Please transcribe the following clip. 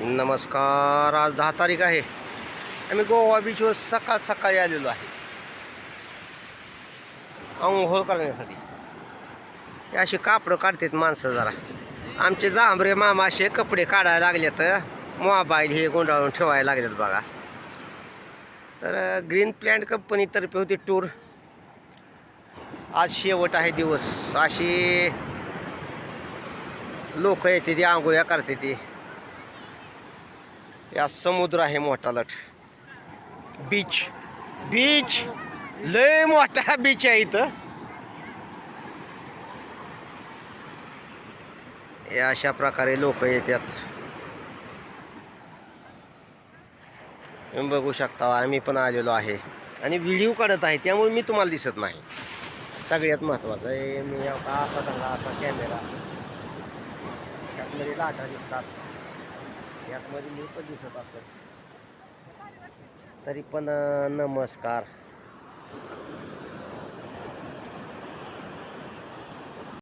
नमस्कार आज दहा तारीख आहे. आम्ही गोवा बीचवर सकाळ सकाळी आलेलो आहे. अंघोळ करण्यासाठी. हे कापडं काढतात माणसं जरा. आमचे जांभरे मामा असे कपडे काढायला लागलेत. मोबाईल हे गुंडाळून ठेवायला लागलेत बघा. तर ग्रीन प्लॅन्ट कंपनीतर्फे होती टूर आज शेवट आहे दिवस. अशी लोक येते ती आंघोळ्या करते ती. या समुद्र आहे मोठा लट बीच बीच लय मोठा बीच आहे इथं. अशा प्रकारे लोक येतात. तुम्ही बघू शकता आम्ही पण आलेलो आहे. आणि व्हिडिओ काढत आहे त्यामुळे मी तुम्हाला दिसत नाही. सगळ्यात महत्त्वाचं आहे मी आता असा असा कॅमेरा त्यातमध्ये लाटा दिसतात. यातमध्ये मी पण दिसत असत तरी पण नमस्कार.